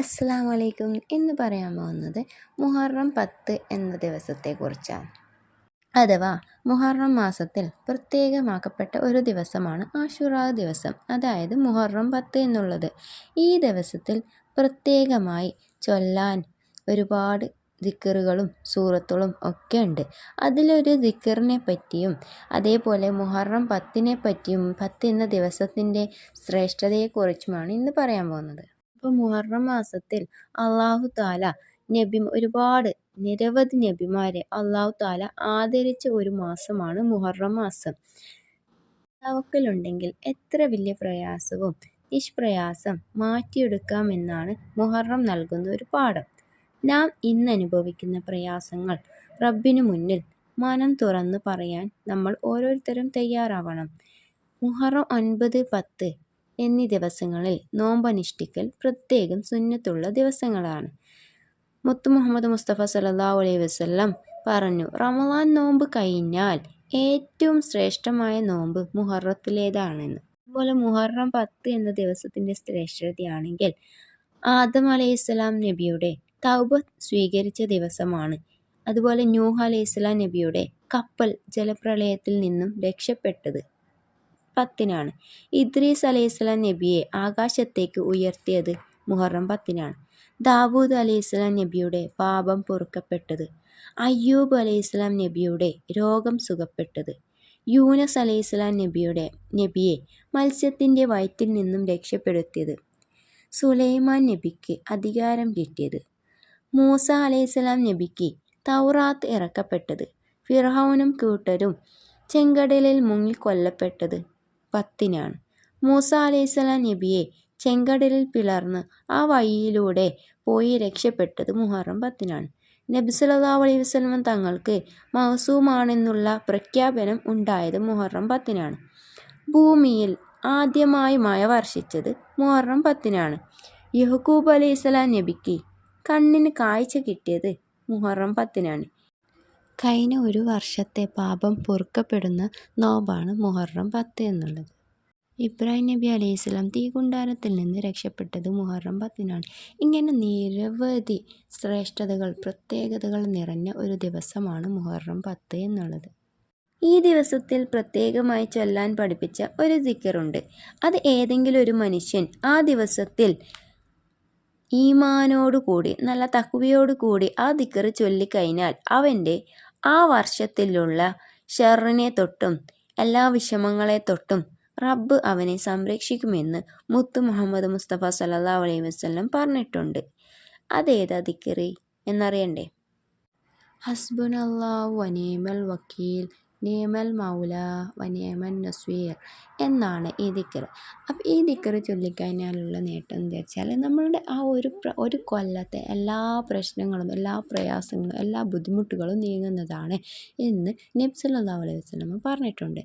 അസ്സാം വലൈക്കും എന്ന് പറയാൻ പോകുന്നത് മുഹറം പത്ത് എന്ന ദിവസത്തെക്കുറിച്ചാണ് അഥവാ മുഹറം മാസത്തിൽ പ്രത്യേകമാക്കപ്പെട്ട ഒരു ദിവസമാണ് ആഷുറ ദിവസം. അതായത് മുഹറം പത്ത് എന്നുള്ളത്. ഈ ദിവസത്തിൽ പ്രത്യേകമായി ചൊല്ലാൻ ഒരുപാട് ദിക്കറുകളും സൂറത്തുകളും ഒക്കെ ഉണ്ട്. അതിലൊരു ദിക്കറിനെ പറ്റിയും അതേപോലെ മുഹറം പത്തിനെ പറ്റിയും പത്ത് എന്ന ദിവസത്തിന്റെ ശ്രേഷ്ഠതയെക്കുറിച്ചുമാണ് ഇന്ന് പറയാൻ പോകുന്നത്. അപ്പോൾ മുഹറം മാസത്തിൽ അള്ളാഹു താല നബി ഒരുപാട് നിരവധി നബിമാരെ അള്ളാഹു താല ആദരിച്ച ഒരു മാസമാണ് മുഹറം മാസം. തവക്കലുണ്ടെങ്കിൽ എത്ര വലിയ പ്രയാസവും നിഷ്പ്രയാസം മാറ്റിയെടുക്കാമെന്നാണ് മുഹറം നൽകുന്ന ഒരു പാഠം. നാം ഇന്ന് അനുഭവിക്കുന്ന പ്രയാസങ്ങൾ റബ്ബിനു മുന്നിൽ മനം തുറന്ന് പറയാൻ നമ്മൾ ഓരോരുത്തരും തയ്യാറാവണം. മുഹറം ഒൻപത് പത്ത് എന്നീ ദിവസങ്ങളിൽ നോമ്പനുഷ്ഠിക്കൽ പ്രത്യേകം സുന്നത്തുള്ള ദിവസങ്ങളാണ്. മുത്തു മുഹമ്മദ് മുസ്തഫ സല്ലാ അലൈഹി വസ്ലം പറഞ്ഞു റമലാൻ നോമ്പ് കഴിഞ്ഞാൽ ഏറ്റവും ശ്രേഷ്ഠമായ നോമ്പ് മുഹറത്തിലേതാണെന്ന്. അതുപോലെ മുഹറം പത്ത് എന്ന ദിവസത്തിന്റെ ശ്രേഷ്ഠതയാണെങ്കിൽ ആദം അലൈഹിസ്സലാം നബിയുടെ തൗബ സ്വീകരിച്ച ദിവസമാണ്. അതുപോലെ നൂഹ് അലൈഹിസ്സലാം നബിയുടെ കപ്പൽ ജലപ്രളയത്തിൽ നിന്നും രക്ഷപ്പെട്ടത്. പത്തിനാണ്. ഇദ്രീസ് അലൈഹിസ്ലാം നബിയെ ആകാശത്തേക്ക് ഉയർത്തിയത് മുഹറം പത്തിനാണ്. ദാവൂദ് അലൈഹിസ്ലാം നബിയുടെ പാപം പൊറുക്കപ്പെട്ടത്. അയ്യൂബ് അലൈഹിസ്ലാം നബിയുടെ രോഗം സുഖപ്പെട്ടത്. യൂനസ് അലൈഹിസ്ലാം നബിയുടെ നബിയെ മത്സ്യത്തിന്റെ വയറ്റിൽ നിന്നും രക്ഷപ്പെടുത്തിയത്. സുലൈമാൻ നബിക്ക് അധികാരം കിട്ടിയത്. മൂസ അലൈഹിസ്ലാം നബിക്ക് തൗറാത്ത് ഇറക്കപ്പെട്ടത്. ഫിർഹൗനും കൂട്ടരും ചെങ്കടലിൽ മുങ്ങിക്കൊല്ലപ്പെട്ടത്. പത്തിനാണ്. മൂസ അലൈഹിസ്സലാം നബിയെ ചെങ്കടലിൽ പിളർന്ന് ആ വഴിയിലൂടെ പോയി രക്ഷപ്പെട്ടത് മുഹറം പത്തിനാണ്. നബി സല്ലാ അലൈഹി വസല്ലം തങ്ങൾക്ക് മഹസൂമാണെന്നുള്ള പ്രഖ്യാപനം ഉണ്ടായത് മുഹറം പത്തിനാണ്. ഭൂമിയിൽ ആദ്യമായി മഴ വർഷിച്ചത് മുഹറം പത്തിനാണ്. യഹൂബ് അലൈഹിസ്സലാം നബിക്ക് കണ്ണിന് കാഴ്ച കിട്ടിയത് മുഹറം പത്തിനാണ്. കഴിഞ്ഞ ഒരു വർഷത്തെ പാപം പൊറുക്കപ്പെടുന്ന നോമ്പാണ് മുഹറം പത്ത് എന്നുള്ളത്. ഇബ്രാഹിം നബി അലൈഹി സ്വലാം തീകുണ്ടാരത്തിൽ നിന്ന് രക്ഷപ്പെട്ടത് മുഹറം പത്തിനാണ്. ഇങ്ങനെ നിരവധി ശ്രേഷ്ഠതകൾ പ്രത്യേകതകൾ നിറഞ്ഞ ഒരു ദിവസമാണ് മുഹറം പത്ത് എന്നുള്ളത്. ഈ ദിവസത്തിൽ പ്രത്യേകമായി ചൊല്ലാൻ പഠിപ്പിച്ച ഒരു ദിക്കറുണ്ട്. അത് ഏതെങ്കിലും ഒരു മനുഷ്യൻ ആ ദിവസത്തിൽ ഈമാനോടുകൂടി നല്ല തക്കുവയോടുകൂടി ആ ദിക്കറ് ചൊല്ലിക്കഴിഞ്ഞാൽ അവന്റെ ആ വർഷത്തിലുള്ള ഷെറിനെ തൊട്ടും എല്ലാ വിഷമങ്ങളെ തൊട്ടും റബ്ബ് അവനെ സംരക്ഷിക്കുമെന്ന് മുത്തു മുഹമ്മദ് മുസ്തഫ സല്ലാ അലൈഹി വസ്ലം പറഞ്ഞിട്ടുണ്ട്. അതേതാ ദിക്കറി? എന്നറിയണ്ടേ? ഹസ്ബുനല്ലാ വനീമൽ വക്കീൽ. നിയമൽ മൗല വനിയമൻ നസ്വീർ എന്നാണ് ഈ ദിക്കർ അപ്പം ഈ ദിക്കർ ചൊല്ലിക്കഴിഞ്ഞാലുള്ള നേട്ടം എന്ന് വെച്ചാൽ നമ്മളുടെ ആ ഒരു ഒരു കൊല്ലത്തെ എല്ലാ പ്രശ്നങ്ങളും എല്ലാ പ്രയാസങ്ങളും എല്ലാ ബുദ്ധിമുട്ടുകളും നീങ്ങുന്നതാണ് എന്ന് നബ്സല്ലാ അലൈഹി വസ്ലമ പറഞ്ഞിട്ടുണ്ട്.